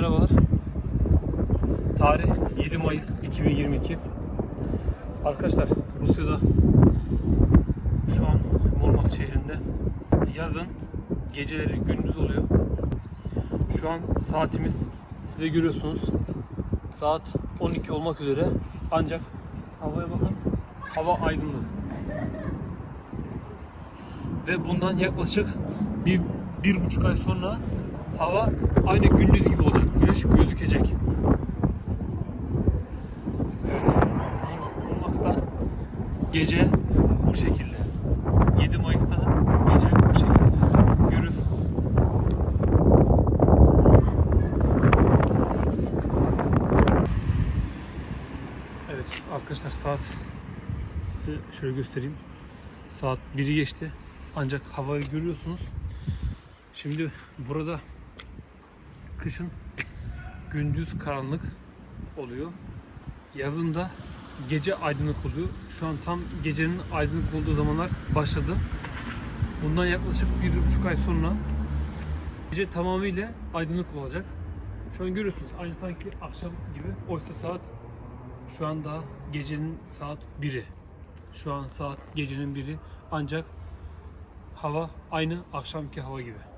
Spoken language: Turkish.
merhabalar. Tarih 7 Mayıs 2022. Arkadaşlar Rusya'da şu an Murmansk şehrinde yazın geceleri gündüz oluyor. Şu an saatimiz siz de görüyorsunuz. Saat 12 olmak üzere. Ancak havaya bakın. Hava aydınlık. Ve bundan yaklaşık bir, bir buçuk ay sonra hava aynı gündüz gibi olacak. Gözükecek. Evet. Murmansk'ta gece bu şekilde. 7 Mayıs'ta gece bu şekilde. Görüyorsunuz. Evet arkadaşlar saat size şöyle göstereyim. Saat 1'i geçti. Ancak havayı görüyorsunuz. Şimdi burada kışın gündüz karanlık oluyor. Yazın da gece aydınlık oluyor. Şu an tam gecenin aydınlık olduğu zamanlar başladı. Bundan yaklaşık bir buçuk ay sonra gece tamamıyla aydınlık olacak. Şu an görüyorsunuz aynı sanki akşam gibi. Oysa saat şu an daha gecenin saat 1'i. Şu an saat gecenin 1'i ancak hava aynı akşamki hava gibi.